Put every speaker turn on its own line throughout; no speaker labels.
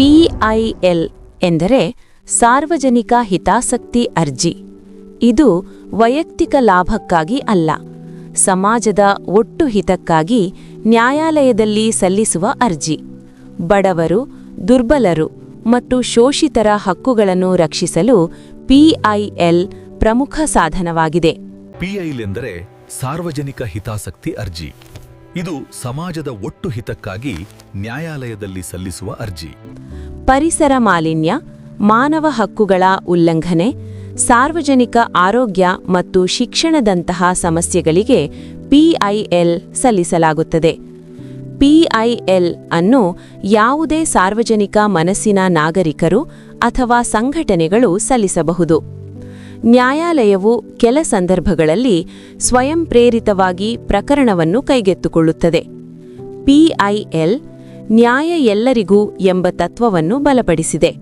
PIL ಎಂದರೆ ಸಾರ್ವಜನಿಕ ಹಿತಾಸಕ್ತಿ ಅರ್ಜಿ. ಇದು ವೈಯಕ್ತಿಕ ಲಾಭಕ್ಕಾಗಿ ಅಲ್ಲ, ಸಮಾಜದ ಒಟ್ಟು ಹಿತಕ್ಕಾಗಿ ನ್ಯಾಯಾಲಯದಲ್ಲಿ ಸಲ್ಲಿಸುವ ಅರ್ಜಿ. ಬಡವರು, ದುರ್ಬಲರು ಮತ್ತು ಶೋಷಿತರ ಹಕ್ಕುಗಳನ್ನು ರಕ್ಷಿಸಲು ಪಿಐಎಲ್ ಪ್ರಮುಖ ಸಾಧನವಾಗಿದೆ.
ಪಿಐಲ್ ಎಂದರೆ ಸಾರ್ವಜನಿಕ ಹಿತಾಸಕ್ತಿ ಅರ್ಜಿ. ಇದು ಸಮಾಜದ ಒಟ್ಟು ಹಿತಕ್ಕಾಗಿ ನ್ಯಾಯಾಲಯದಲ್ಲಿ ಸಲ್ಲಿಸುವ ಅರ್ಜಿ.
ಪರಿಸರ ಮಾಲಿನ್ಯ, ಮಾನವ ಹಕ್ಕುಗಳ ಉಲ್ಲಂಘನೆ, ಸಾರ್ವಜನಿಕ ಆರೋಗ್ಯ ಮತ್ತು ಶಿಕ್ಷಣದಂತಹ ಸಮಸ್ಯೆಗಳಿಗೆ ಪಿಐಎಲ್ ಸಲ್ಲಿಸಲಾಗುತ್ತದೆ. ಪಿಐಎಲ್ ಅನ್ನು ಯಾವುದೇ ಸಾರ್ವಜನಿಕ ಮನಸ್ಸಿನ ನಾಗರಿಕರು ಅಥವಾ ಸಂಘಟನೆಗಳು ಸಲ್ಲಿಸಬಹುದು. ನ್ಯಾಯಾಲಯವು ಕೆಲ ಸಂದರ್ಭಗಳಲ್ಲಿ ಸ್ವಯಂ ಪ್ರೇರಿತವಾಗಿ ಪ್ರಕರಣವನ್ನು ಕೈಗೆತ್ತಿಕೊಳ್ಳುತ್ತದೆ. ಪಿಐಎಲ್ ನ್ಯಾಯ ಎಲ್ಲರಿಗೂ ಎಂಬ ತತ್ವವನ್ನು ಬಲಪಡಿಸಿದೆ.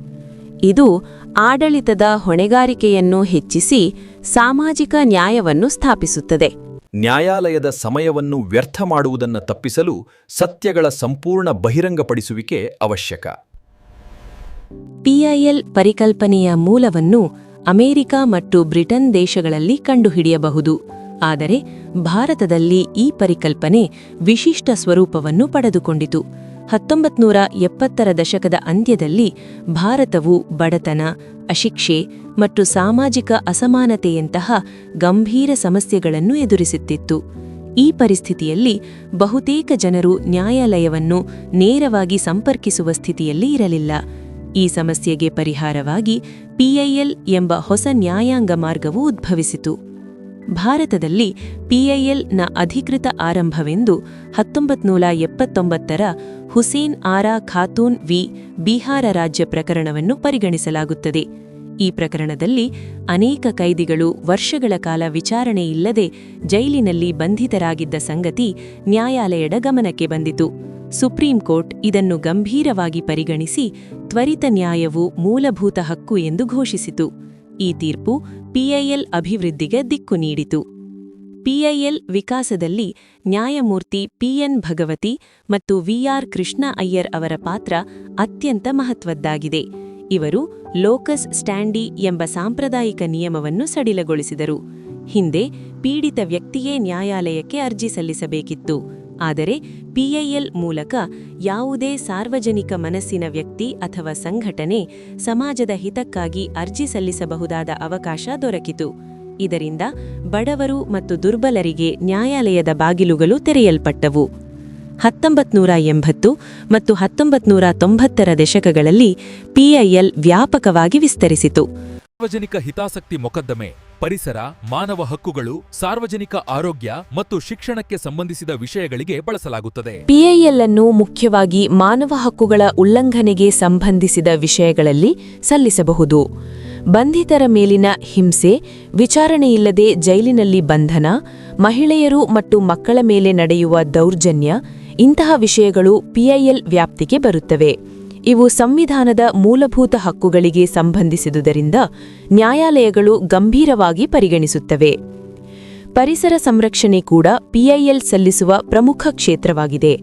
ಇದು ಆಡಳಿತದ ಹೊಣೆಗಾರಿಕೆಯನ್ನು ಹೆಚ್ಚಿಸಿ ಸಾಮಾಜಿಕ ನ್ಯಾಯವನ್ನು ಸ್ಥಾಪಿಸುತ್ತದೆ.
ನ್ಯಾಯಾಲಯದ ಸಮಯವನ್ನು ವ್ಯರ್ಥ ಮಾಡುವುದನ್ನು ತಪ್ಪಿಸಲು ಸತ್ಯಗಳ ಸಂಪೂರ್ಣ ಬಹಿರಂಗಪಡಿಸುವಿಕೆ ಅವಶ್ಯಕ.
ಪಿಐಎಲ್ ಪರಿಕಲ್ಪನೆಯ ಮೂಲವನ್ನು ಅಮೆರಿಕ ಮತ್ತು ಬ್ರಿಟನ್ ದೇಶಗಳಲ್ಲಿ ಕಂಡುಹಿಡಿಯಬಹುದು. ಆದರೆ ಭಾರತದಲ್ಲಿ ಈ ಪರಿಕಲ್ಪನೆ ವಿಶಿಷ್ಟ ಸ್ವರೂಪವನ್ನು ಪಡೆದುಕೊಂಡಿತು. ಹತ್ತೊಂಬತ್ನೂರ ಎಪ್ಪತ್ತರ ದಶಕದ ಅಂತ್ಯದಲ್ಲಿ ಭಾರತವು ಬಡತನ, ಅಶಿಕ್ಷೆ ಮತ್ತು ಸಾಮಾಜಿಕ ಅಸಮಾನತೆಯಂತಹ ಗಂಭೀರ ಸಮಸ್ಯೆಗಳನ್ನು ಎದುರಿಸುತ್ತಿತ್ತು. ಈ ಪರಿಸ್ಥಿತಿಯಲ್ಲಿ ಬಹುತೇಕ ಜನರು ನ್ಯಾಯಾಲಯವನ್ನು ನೇರವಾಗಿ ಸಂಪರ್ಕಿಸುವ ಸ್ಥಿತಿಯಲ್ಲಿ ಇರಲಿಲ್ಲ. ಈ ಸಮಸ್ಯೆಗೆ ಪರಿಹಾರವಾಗಿ ಪಿಐಎಲ್ ಎಂಬ ಹೊಸ ನ್ಯಾಯಾಂಗ ಮಾರ್ಗವು ಉದ್ಭವಿಸಿತು. ಭಾರತದಲ್ಲಿ ಪಿಐಎಲ್ನ ಅಧಿಕೃತ ಆರಂಭವೆಂದು ಹತ್ತೊಂಬತ್ನೂರ ಎಪ್ಪತ್ತೊಂಬತ್ತರ ಹುಸೇನ್ ಆರಾ ಖಾತೂನ್ ವಿ ಬಿಹಾರ ರಾಜ್ಯ ಪ್ರಕರಣವನ್ನು ಪರಿಗಣಿಸಲಾಗುತ್ತದೆ. ಈ ಪ್ರಕರಣದಲ್ಲಿ ಅನೇಕ ಕೈದಿಗಳು ವರ್ಷಗಳ ಕಾಲ ವಿಚಾರಣೆಯಿಲ್ಲದೆ ಜೈಲಿನಲ್ಲಿ ಬಂಧಿತರಾಗಿದ್ದ ಸಂಗತಿ ನ್ಯಾಯಾಲಯದ ಗಮನಕ್ಕೆ ಬಂದಿತು. ಸುಪ್ರೀಂ ಕೋರ್ಟ್ ಇದನ್ನು ಗಂಭೀರವಾಗಿ ಪರಿಗಣಿಸಿ ತ್ವರಿತ ನ್ಯಾಯವು ಮೂಲಭೂತ ಹಕ್ಕು ಎಂದು ಘೋಷಿಸಿತು. ಈ ತೀರ್ಪು ಪಿಐಎಲ್ ಅಭಿವೃದ್ಧಿಗೆ ದಿಕ್ಕು ನೀಡಿತು. ಪಿಐಎಲ್ ವಿಕಾಸದಲ್ಲಿ ನ್ಯಾಯಮೂರ್ತಿ ಪಿಎನ್ ಭಗವತಿ ಮತ್ತು ವಿಆರ್ ಕೃಷ್ಣ ಅಯ್ಯರ್ ಅವರ ಪಾತ್ರ ಅತ್ಯಂತ ಮಹತ್ವದ್ದಾಗಿದೆ. ಇವರು ಲೋಕಸ್ ಸ್ಟ್ಯಾಂಡಿ ಎಂಬ ಸಾಂಪ್ರದಾಯಿಕ ನಿಯಮವನ್ನು ಸಡಿಲಗೊಳಿಸಿದರು. ಹಿಂದೆ ಪೀಡಿತ ವ್ಯಕ್ತಿಯೇ ನ್ಯಾಯಾಲಯಕ್ಕೆ ಅರ್ಜಿ ಸಲ್ಲಿಸಬೇಕಿತ್ತು. ಆದರೆ ಪಿಐಎಲ್ ಮೂಲಕ ಯಾವುದೇ ಸಾರ್ವಜನಿಕ ಮನಸ್ಸಿನ ವ್ಯಕ್ತಿ ಅಥವಾ ಸಂಘಟನೆ ಸಮಾಜದ ಹಿತಕ್ಕಾಗಿ ಅರ್ಜಿ ಸಲ್ಲಿಸಬಹುದಾದ ಅವಕಾಶ ದೊರಕಿತು. ಇದರಿಂದ ಬಡವರು ಮತ್ತು ದುರ್ಬಲರಿಗೆ ನ್ಯಾಯಾಲಯದ ಬಾಗಿಲುಗಳು ತೆರೆಯಲ್ಪಟ್ಟವು. ಹತ್ತೊಂಬತ್ನೂರ ಎಂಬತ್ತು ಮತ್ತು ಹತ್ತೊಂಬತ್ನೂರ ತೊಂಬತ್ತರ ದಶಕಗಳಲ್ಲಿ ಪಿಐಎಲ್ ವ್ಯಾಪಕವಾಗಿ ವಿಸ್ತರಿಸಿತು.
ಸಾರ್ವಜನಿಕ ಹಿತಾಸಕ್ತಿ ಮೊಕದ್ದಮೆ ಪರಿಸರ ಮಾನವ ಹಕ್ಕುಗಳು ಸಾರ್ವಜನಿಕ ಆರೋಗ್ಯ ಮತ್ತು ಶಿಕ್ಷಣಕ್ಕೆ ಸಂಬಂಧಿಸಿದ ವಿಷಯಗಳಿಗೆ ಬಳಸಲಾಗುತ್ತದೆ.
ಪಿಐಎಲ್ ಅನ್ನು ಮುಖ್ಯವಾಗಿ ಮಾನವ ಹಕ್ಕುಗಳ ಉಲ್ಲಂಘನೆಗೆ ಸಂಬಂಧಿಸಿದ ವಿಷಯಗಳಲ್ಲಿ ಸಲ್ಲಿಸಬಹುದು. ಬಂಧಿತರ ಮೇಲಿನ ಹಿಂಸೆ ವಿಚಾರಣೆಯಿಲ್ಲದೆ ಜೈಲಿನಲ್ಲಿ ಬಂಧನ ಮಹಿಳೆಯರು ಮತ್ತು ಮಕ್ಕಳ ಮೇಲೆ ನಡೆಯುವ ದೌರ್ಜನ್ಯ, ಇಂತಹ ವಿಷಯಗಳು ಪಿಐಎಲ್ ವ್ಯಾಪ್ತಿಗೆ ಬರುತ್ತವೆ. ಇವು ಸಂವಿಧಾನದ ಮೂಲಭೂತ ಹಕ್ಕುಗಳಿಗೆ ಸಂಬಂಧಿಸಿದುದರಿಂದ ನ್ಯಾಯಾಲಯಗಳು ಗಂಭೀರವಾಗಿ ಪರಿಗಣಿಸುತ್ತವೆ. ಪರಿಸರ ಸಂರಕ್ಷಣೆ ಕೂಡ ಪಿಐಎಲ್ ಸಲ್ಲಿಸುವ ಪ್ರಮುಖ ಕ್ಷೇತ್ರವಾಗಿದೆ.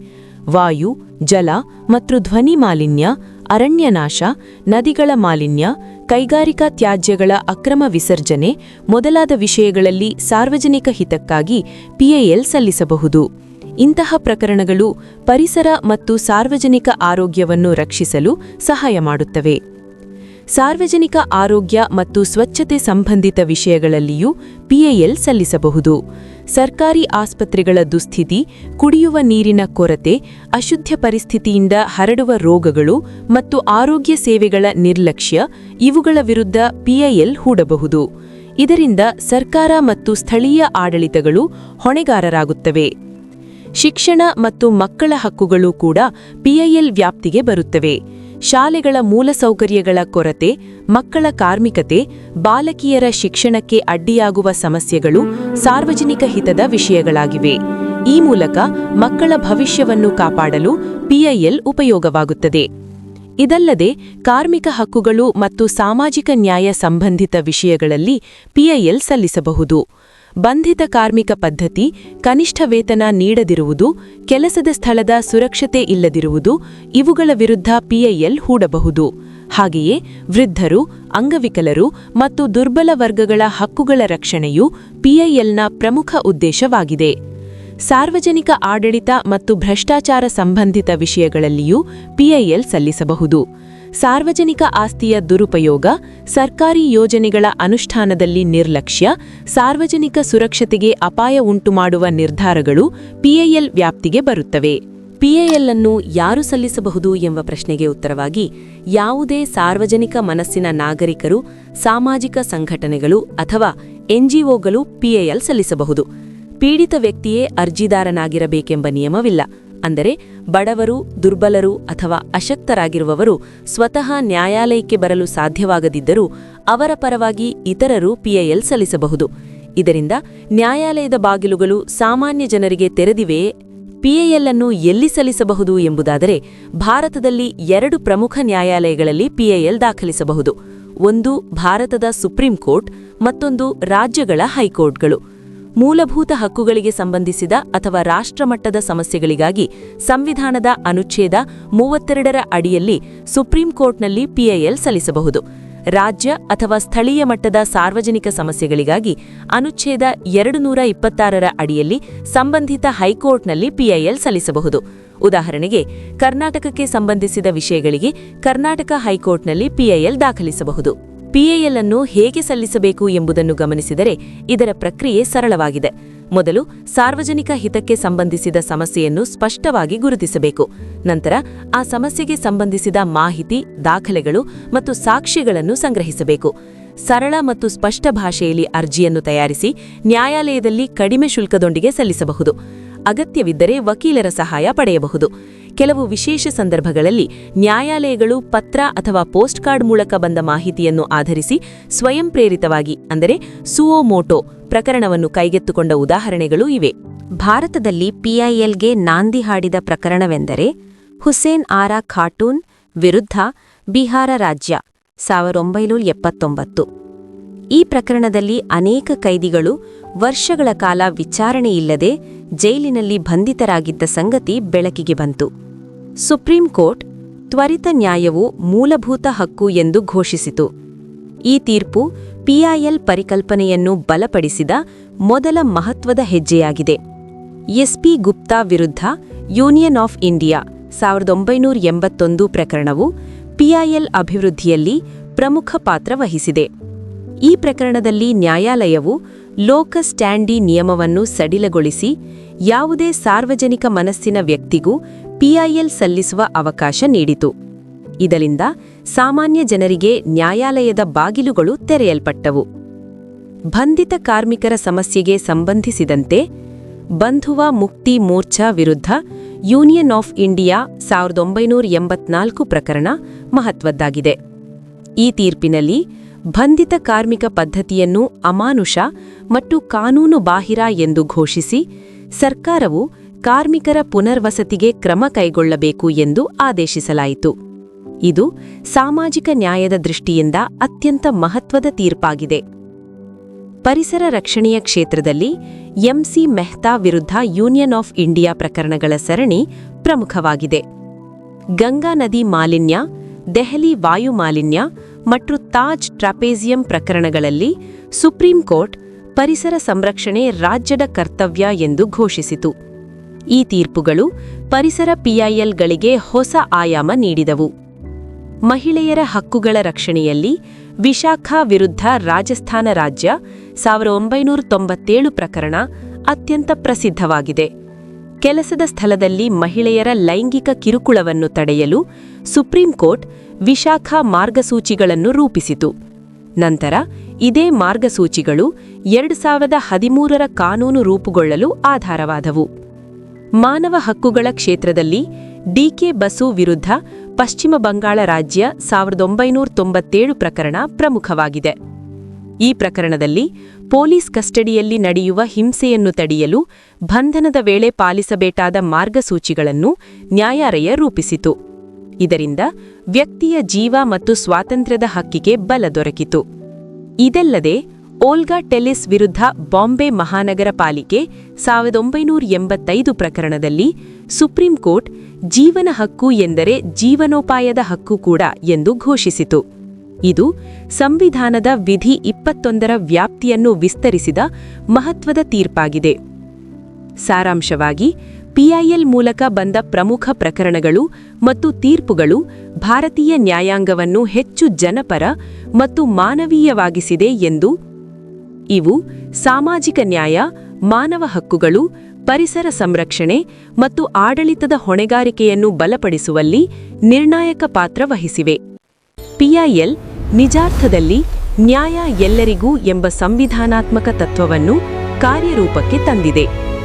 ವಾಯು, ಜಲ ಮತ್ತು ಧ್ವನಿ ಮಾಲಿನ್ಯ, ಅರಣ್ಯನಾಶ, ನದಿಗಳ ಮಾಲಿನ್ಯ ಕೈಗಾರಿಕಾ ತ್ಯಾಜ್ಯಗಳ ಅಕ್ರಮ ವಿಸರ್ಜನೆ ಮೊದಲಾದ ವಿಷಯಗಳಲ್ಲಿ ಸಾರ್ವಜನಿಕ ಹಿತಕ್ಕಾಗಿ ಪಿಐಎಲ್ ಸಲ್ಲಿಸಬಹುದು. ಇಂತಹ ಪ್ರಕರಣಗಳು ಪರಿಸರ ಮತ್ತು ಸಾರ್ವಜನಿಕ ಆರೋಗ್ಯವನ್ನು ರಕ್ಷಿಸಲು ಸಹಾಯ ಮಾಡುತ್ತವೆ. ಸಾರ್ವಜನಿಕ ಆರೋಗ್ಯ ಮತ್ತು ಸ್ವಚ್ಛತೆ ಸಂಬಂಧಿತ ವಿಷಯಗಳಲ್ಲಿಯೂ ಪಿಎಎಲ್ ಸಲ್ಲಿಸಬಹುದು. ಸರ್ಕಾರಿ ಆಸ್ಪತ್ರೆಗಳ ದುಸ್ಥಿತಿ, ಕುಡಿಯುವ ನೀರಿನ ಕೊರತೆ, ಅಶುದ್ಧ ಪರಿಸ್ಥಿತಿಯಿಂದ ಹರಡುವ ರೋಗಗಳು ಮತ್ತು ಆರೋಗ್ಯ ಸೇವೆಗಳ ನಿರ್ಲಕ್ಷ್ಯ ಇವುಗಳ ವಿರುದ್ಧ ಪಿಐಎಲ್ ಹೂಡಬಹುದು. ಇದರಿಂದ ಸರ್ಕಾರ ಮತ್ತು ಸ್ಥಳೀಯ ಆಡಳಿತಗಳು ಹೊಣೆಗಾರರಾಗುತ್ತವೆ. ಶಿಕ್ಷಣ ಮತ್ತು ಮಕ್ಕಳ ಹಕ್ಕುಗಳು ಕೂಡ ಪಿಐಎಲ್ ವ್ಯಾಪ್ತಿಗೆ ಬರುತ್ತವೆ. ಶಾಲೆಗಳ ಮೂಲಸೌಕರ್ಯಗಳ ಕೊರತೆ, ಮಕ್ಕಳ ಕಾರ್ಮಿಕತೆ, ಬಾಲಕಿಯರ ಶಿಕ್ಷಣಕ್ಕೆ ಅಡ್ಡಿಯಾಗುವ ಸಮಸ್ಯೆಗಳು ಸಾರ್ವಜನಿಕ ಹಿತದ ವಿಷಯಗಳಾಗಿವೆ. ಈ ಮೂಲಕ ಮಕ್ಕಳ ಭವಿಷ್ಯವನ್ನು ಕಾಪಾಡಲು ಪಿಐಎಲ್ ಉಪಯೋಗವಾಗುತ್ತದೆ. ಇದಲ್ಲದೆ ಕಾರ್ಮಿಕ ಹಕ್ಕುಗಳು ಮತ್ತು ಸಾಮಾಜಿಕ ನ್ಯಾಯ ಸಂಬಂಧಿತ ವಿಷಯಗಳಲ್ಲಿ ಪಿಐಎಲ್ ಸಲ್ಲಿಸಬಹುದು. ಬಂಧಿತ ಕಾರ್ಮಿಕ ಪದ್ಧತಿ, ಕನಿಷ್ಠ ವೇತನ ನೀಡದಿರುವುದು, ಕೆಲಸದ ಸ್ಥಳದ ಸುರಕ್ಷತೆ ಇಲ್ಲದಿರುವುದು, ಇವುಗಳ ವಿರುದ್ಧ ಪಿಐಎಲ್ ಹೂಡಬಹುದು. ಹಾಗೆಯೇ ವೃದ್ಧರು, ಅಂಗವಿಕಲರು ಮತ್ತು ದುರ್ಬಲ ವರ್ಗಗಳ ಹಕ್ಕುಗಳ ರಕ್ಷಣೆಯು ಪಿಐಎಲ್ನ ಪ್ರಮುಖ ಉದ್ದೇಶವಾಗಿದೆ. ಸಾರ್ವಜನಿಕ ಆಡಳಿತ ಮತ್ತು ಭ್ರಷ್ಟಾಚಾರ ಸಂಬಂಧಿತ ವಿಷಯಗಳಲ್ಲಿಯೂ ಪಿಐಎಲ್ ಸಲ್ಲಿಸಬಹುದು. ಸಾರ್ವಜನಿಕ ಆಸ್ತಿಯ ದುರುಪಯೋಗ, ಸರ್ಕಾರಿ ಯೋಜನೆಗಳ ಅನುಷ್ಠಾನದಲ್ಲಿ ನಿರ್ಲಕ್ಷ್ಯ, ಸಾರ್ವಜನಿಕ ಸುರಕ್ಷತೆಗೆ ಅಪಾಯ ಉಂಟುಮಾಡುವ ನಿರ್ಧಾರಗಳು ಪಿಎಎಲ್ ವ್ಯಾಪ್ತಿಗೆ ಬರುತ್ತವೆ. ಪಿಎಎಲ್ ಅನ್ನು ಯಾರು ಸಲ್ಲಿಸಬಹುದು ಎಂಬ ಪ್ರಶ್ನೆಗೆ ಉತ್ತರವಾಗಿ, ಯಾವುದೇ ಸಾರ್ವಜನಿಕ ಮನಸ್ಸಿನ ನಾಗರಿಕರು, ಸಾಮಾಜಿಕ ಸಂಘಟನೆಗಳು ಅಥವಾ ಎನ್ಜಿಒಗಳು ಪಿಎಎಲ್ ಸಲ್ಲಿಸಬಹುದು. ಪೀಡಿತ ವ್ಯಕ್ತಿಯೇ ಅರ್ಜಿದಾರನಾಗಿರಬೇಕೆಂಬ ನಿಯಮವಿಲ್ಲ. ಅಂದರೆ ಬಡವರು, ದುರ್ಬಲರು ಅಥವಾ ಅಶಕ್ತರಾಗಿರುವವರು ಸ್ವತಃ ನ್ಯಾಯಾಲಯಕ್ಕೆ ಬರಲು ಸಾಧ್ಯವಾಗದಿದ್ದರೂ ಅವರ ಪರವಾಗಿ ಇತರರು ಪಿಐಎಲ್ ಸಲ್ಲಿಸಬಹುದು. ಇದರಿಂದ ನ್ಯಾಯಾಲಯದ ಬಾಗಿಲುಗಳು ಸಾಮಾನ್ಯ ಜನರಿಗೆ ತೆರೆದಿವೆಯೇ ಪಿಐಎಲ್ ಅನ್ನು ಎಲ್ಲಿ ಸಲ್ಲಿಸಬಹುದು ಎಂಬುದಾದರೆ ಭಾರತದಲ್ಲಿ ಎರಡು ಪ್ರಮುಖ ನ್ಯಾಯಾಲಯಗಳಲ್ಲಿ ಪಿಐಎಲ್ ದಾಖಲಿಸಬಹುದು. ಒಂದು ಭಾರತದ ಸುಪ್ರೀಂ ಕೋರ್ಟ್, ಮತ್ತೊಂದು ರಾಜ್ಯಗಳ ಹೈಕೋರ್ಟ್ಗಳು. ಮೂಲಭೂತ ಹಕ್ಕುಗಳಿಗೆ ಸಂಬಂಧಿಸಿದ ಅಥವಾ ರಾಷ್ಟ್ರಮಟ್ಟದ ಸಮಸ್ಯೆಗಳಿಗಾಗಿ ಸಂವಿಧಾನದ ಅನುಚ್ಛೇದ ಮೂವತ್ತೆರಡರ ಅಡಿಯಲ್ಲಿ ಸುಪ್ರೀಂ ಕೋರ್ಟ್ನಲ್ಲಿ ಪಿಐಎಲ್ ಸಲ್ಲಿಸಬಹುದು. ರಾಜ್ಯ ಅಥವಾ ಸ್ಥಳೀಯ ಮಟ್ಟದ ಸಾರ್ವಜನಿಕ ಸಮಸ್ಯೆಗಳಿಗಾಗಿ ಅನುಚ್ಛೇದ ಎರಡು ನೂರ ಇಪ್ಪತ್ತಾರರ ಅಡಿಯಲ್ಲಿ ಸಂಬಂಧಿತ ಹೈಕೋರ್ಟ್ನಲ್ಲಿ ಪಿಐಎಲ್ ಸಲ್ಲಿಸಬಹುದು. ಉದಾಹರಣೆಗೆ, ಕರ್ನಾಟಕಕ್ಕೆ ಸಂಬಂಧಿಸಿದ ವಿಷಯಗಳಿಗೆ ಕರ್ನಾಟಕ ಹೈಕೋರ್ಟ್ನಲ್ಲಿ ಪಿಐಎಲ್ ದಾಖಲಿಸಬಹುದು. ಪಿಐಎಲ್ ಅನ್ನು ಹೇಗೆ ಸಲ್ಲಿಸಬೇಕು ಎಂಬುದನ್ನು ಗಮನಿಸಿದರೆ ಇದರ ಪ್ರಕ್ರಿಯೆ ಸರಳವಾಗಿದೆ. ಮೊದಲು ಸಾರ್ವಜನಿಕ ಹಿತಕ್ಕೆ ಸಂಬಂಧಿಸಿದ ಸಮಸ್ಯೆಯನ್ನು ಸ್ಪಷ್ಟವಾಗಿ ಗುರುತಿಸಬೇಕು. ನಂತರ ಆ ಸಮಸ್ಯೆಗೆ ಸಂಬಂಧಿಸಿದ ಮಾಹಿತಿ, ದಾಖಲೆಗಳು ಮತ್ತು ಸಾಕ್ಷಿಗಳನ್ನು ಸಂಗ್ರಹಿಸಬೇಕು. ಸರಳ ಮತ್ತು ಸ್ಪಷ್ಟ ಭಾಷೆಯಲ್ಲಿ ಅರ್ಜಿಯನ್ನು ತಯಾರಿಸಿ ನ್ಯಾಯಾಲಯದಲ್ಲಿ ಕಡಿಮೆ ಶುಲ್ಕದೊಂದಿಗೆ ಸಲ್ಲಿಸಬಹುದು. ಅಗತ್ಯವಿದ್ದರೆ ವಕೀಲರ ಸಹಾಯ ಪಡೆಯಬಹುದು. ಕೆಲವು ವಿಶೇಷ ಸಂದರ್ಭಗಳಲ್ಲಿ ನ್ಯಾಯಾಲಯಗಳು ಪತ್ರ ಅಥವಾ ಪೋಸ್ಟ್ ಕಾರ್ಡ್ ಮೂಲಕ ಬಂದ ಮಾಹಿತಿಯನ್ನು ಆಧರಿಸಿ ಸ್ವಯಂ ಪ್ರೇರಿತವಾಗಿ, ಅಂದರೆ ಸುವೋಮೋಟೋ ಪ್ರಕರಣವನ್ನು ಕೈಗೆತ್ತುಕೊಂಡ ಉದಾಹರಣೆಗಳೂ ಇವೆ. ಭಾರತದಲ್ಲಿ ಪಿಐಎಲ್ಗೆ ನಾಂದಿ ಹಾಡಿದ ಪ್ರಕರಣವೆಂದರೆ ಹುಸೇನ್ ಆರಾ ಖಾಟೂನ್ ವಿರುದ್ಧ ಬಿಹಾರ ರಾಜ್ಯ, ಸಾವಿರದ ಎಪ್ಪತ್ತೊಂಬತ್ತು. ಈ ಪ್ರಕರಣದಲ್ಲಿ ಅನೇಕ ಕೈದಿಗಳು ವರ್ಷಗಳ ಕಾಲ ವಿಚಾರಣೆಯಿಲ್ಲದೆ ಜೈಲಿನಲ್ಲಿ ಬಂಧಿತರಾಗಿದ್ದ ಸಂಗತಿ ಬೆಳಕಿಗೆ ಬಂತು. ಸುಪ್ರೀಂ ಕೋರ್ಟ್ ತ್ವರಿತ ನ್ಯಾಯವು ಮೂಲಭೂತ ಹಕ್ಕು ಎಂದು ಘೋಷಿಸಿತು. ಈ ತೀರ್ಪು ಪಿಐಎಲ್ ಪರಿಕಲ್ಪನೆಯನ್ನು ಬಲಪಡಿಸಿದ ಮೊದಲ ಮಹತ್ವದ ಹೆಜ್ಜೆಯಾಗಿದೆ. ಎಸ್ಪಿ ಗುಪ್ತಾ ವಿರುದ್ಧ ಯೂನಿಯನ್ ಆಫ್ ಇಂಡಿಯಾ ಸಾವಿರದ ಒಂಬೈನೂರ ಎಂಬತ್ತೊಂದು ಪ್ರಕರಣವು ಪಿಐಎಲ್ ಅಭಿವೃದ್ಧಿಯಲ್ಲಿ ಪ್ರಮುಖ ಪಾತ್ರ ವಹಿಸಿದೆ. ಈ ಪ್ರಕರಣದಲ್ಲಿ ನ್ಯಾಯಾಲಯವು ಲೋಕ ಸ್ಟ್ಯಾಂಡಿ ನಿಯಮವನ್ನು ಸಡಿಲಗೊಳಿಸಿ ಯಾವುದೇ ಸಾರ್ವಜನಿಕ ಮನಸ್ಸಿನ ವ್ಯಕ್ತಿಗೂ ಪಿಐಎಲ್ ಸಲ್ಲಿಸುವ ಅವಕಾಶ ನೀಡಿತು. ಇದರಿಂದ ಸಾಮಾನ್ಯ ಜನರಿಗೆ ನ್ಯಾಯಾಲಯದ ಬಾಗಿಲುಗಳು ತೆರೆಯಲ್ಪಟ್ಟವು. ಬಂಧಿತ ಕಾರ್ಮಿಕರ ಸಮಸ್ಯೆಗೆ ಸಂಬಂಧಿಸಿದಂತೆ ಬಂಧುವ ಮುಕ್ತಿ ಮೋರ್ಚಾ ವಿರುದ್ಧ ಯೂನಿಯನ್ ಆಫ್ ಇಂಡಿಯಾ ಸಾವಿರದ ಒಂಬೈನೂರ ಎಂಬತ್ನಾಲ್ಕು ಪ್ರಕರಣ ಮಹತ್ವದ್ದಾಗಿದೆ. ಈ ತೀರ್ಪಿನಲ್ಲಿ ಬಂಧಿತ ಕಾರ್ಮಿಕ ಪದ್ಧತಿಯನ್ನು ಅಮಾನುಷ ಮತ್ತು ಕಾನೂನು ಬಾಹಿರ ಎಂದು ಘೋಷಿಸಿ ಸರ್ಕಾರವು ಕಾರ್ಮಿಕರ ಪುನರ್ವಸತಿಗೆ ಕ್ರಮ ಕೈಗೊಳ್ಳಬೇಕು ಎಂದು ಆದೇಶಿಸಲಾಯಿತು. ಇದು ಸಾಮಾಜಿಕ ನ್ಯಾಯದ ದೃಷ್ಟಿಯಿಂದ ಅತ್ಯಂತ ಮಹತ್ವದ ತೀರ್ಪಾಗಿದೆ. ಪರಿಸರ ರಕ್ಷಣೆಯ ಕ್ಷೇತ್ರದಲ್ಲಿ ಎಂಸಿ ಮೆಹ್ತಾ ವಿರುದ್ಧ ಯೂನಿಯನ್ ಆಫ್ ಇಂಡಿಯಾ ಪ್ರಕರಣಗಳ ಸರಣಿ ಪ್ರಮುಖವಾಗಿದೆ. ಗಂಗಾ ನದಿ ಮಾಲಿನ್ಯ, ದೆಹಲಿ ವಾಯು ಮಾಲಿನ್ಯ ಮತ್ತು ತಾಜ್ ಟ್ರಾಪೇಜಿಯಂ ಪ್ರಕರಣಗಳಲ್ಲಿ ಸುಪ್ರೀಂ ಕೋರ್ಟ್ ಪರಿಸರ ಸಂರಕ್ಷಣೆ ರಾಜ್ಯದ ಕರ್ತವ್ಯ ಎಂದು ಘೋಷಿಸಿತು. ಈ ತೀರ್ಪುಗಳು ಪರಿಸರ ಪಿಐಎಲ್ಗಳಿಗೆ ಹೊಸ ಆಯಾಮ ನೀಡಿದವು. ಮಹಿಳೆಯರ ಹಕ್ಕುಗಳ ರಕ್ಷಣೆಯಲ್ಲಿ ವಿಶಾಖಾ ವಿರುದ್ಧ ರಾಜಸ್ಥಾನ ರಾಜ್ಯ ಸಾವಿರದ ಒಂಬೈನೂರ ತೊಂಬತ್ತೇಳು ಪ್ರಕರಣ ಅತ್ಯಂತ ಪ್ರಸಿದ್ಧವಾಗಿದೆ. ಕೆಲಸದ ಸ್ಥಳದಲ್ಲಿ ಮಹಿಳೆಯರ ಲೈಂಗಿಕ ಕಿರುಕುಳವನ್ನು ತಡೆಯಲು ಸುಪ್ರೀಂ ಕೋರ್ಟ್ ವಿಶಾಖಾ ಮಾರ್ಗಸೂಚಿಗಳನ್ನು ರೂಪಿಸಿತು. ನಂತರ ಇದೇ ಮಾರ್ಗಸೂಚಿಗಳು ಎರಡು ಸಾವಿರದ ಹದಿಮೂರರ ಕಾನೂನು ರೂಪುಗೊಳ್ಳಲು ಆಧಾರವಾದವು. ಮಾನವ ಹಕ್ಕುಗಳ ಕ್ಷೇತ್ರದಲ್ಲಿ ಡಿಕೆ ಬಸು ವಿರುದ್ಧ ಪಶ್ಚಿಮ ಬಂಗಾಳ ರಾಜ್ಯ ಸಾವಿರದ ಒಂಬೈನೂರ ತೊಂಬತ್ತೇಳು ಪ್ರಕರಣ ಪ್ರಮುಖವಾಗಿದೆ. ಈ ಪ್ರಕರಣದಲ್ಲಿ ಪೊಲೀಸ್ ಕಸ್ಟಡಿಯಲ್ಲಿ ನಡೆಯುವ ಹಿಂಸೆಯನ್ನು ತಡೆಯಲು ಬಂಧನದ ವೇಳೆ ಪಾಲಿಸಬೇಕಾದ ಮಾರ್ಗಸೂಚಿಗಳನ್ನು ನ್ಯಾಯಾಲಯ ರೂಪಿಸಿತು. ಇದರಿಂದ ವ್ಯಕ್ತಿಯ ಜೀವ ಮತ್ತು ಸ್ವಾತಂತ್ರ್ಯದ ಹಕ್ಕಿಗೆ ಬಲ ದೊರಕಿತು. ಇದಲ್ಲದೆ ಓಲ್ಗಾ ಟೆಲಿಸ್ ವಿರುದ್ಧ ಬಾಂಬೆ ಮಹಾನಗರ ಪಾಲಿಕೆ ಸಾವಿರದ ಒಂಬೈನೂರ ಎಂಬತ್ತೈದು ಪ್ರಕರಣದಲ್ಲಿ ಸುಪ್ರೀಂ ಕೋರ್ಟ್ ಜೀವನ ಹಕ್ಕು ಎಂದರೆ ಜೀವನೋಪಾಯದ ಹಕ್ಕು ಕೂಡ ಎಂದು ಘೋಷಿಸಿತು. ಇದು ಸಂವಿಧಾನದ ವಿಧಿ ಇಪ್ಪತ್ತೊಂದರ ವ್ಯಾಪ್ತಿಯನ್ನು ವಿಸ್ತರಿಸಿದ ಮಹತ್ವದ ತೀರ್ಪಾಗಿದೆ. ಸಾರಾಂಶವಾಗಿ, ಪಿಐಎಲ್ ಮೂಲಕ ಬಂದ ಪ್ರಮುಖ ಪ್ರಕರಣಗಳು ಮತ್ತು ತೀರ್ಪುಗಳು ಭಾರತೀಯ ನ್ಯಾಯಾಂಗವನ್ನು ಹೆಚ್ಚು ಜನಪರ ಮತ್ತು ಮಾನವೀಯವಾಗಿಸಿದೆ ಎಂದು ಇವು ಸಾಮಾಜಿಕ ನ್ಯಾಯ, ಮಾನವ ಹಕ್ಕುಗಳು, ಪರಿಸರ ಸಂರಕ್ಷಣೆ ಮತ್ತು ಆಡಳಿತದ ಹೊಣೆಗಾರಿಕೆಯನ್ನು ಬಲಪಡಿಸುವಲ್ಲಿ ನಿರ್ಣಾಯಕ ಪಾತ್ರ ವಹಿಸಿವೆ. ಪಿಐಎಲ್ ನಿಜಾರ್ಥದಲ್ಲಿ ನ್ಯಾಯ ಎಲ್ಲರಿಗೂ ಎಂಬ ಸಂವಿಧಾನಾತ್ಮಕ ತತ್ವವನ್ನು ಕಾರ್ಯರೂಪಕ್ಕೆ ತಂದಿದೆ.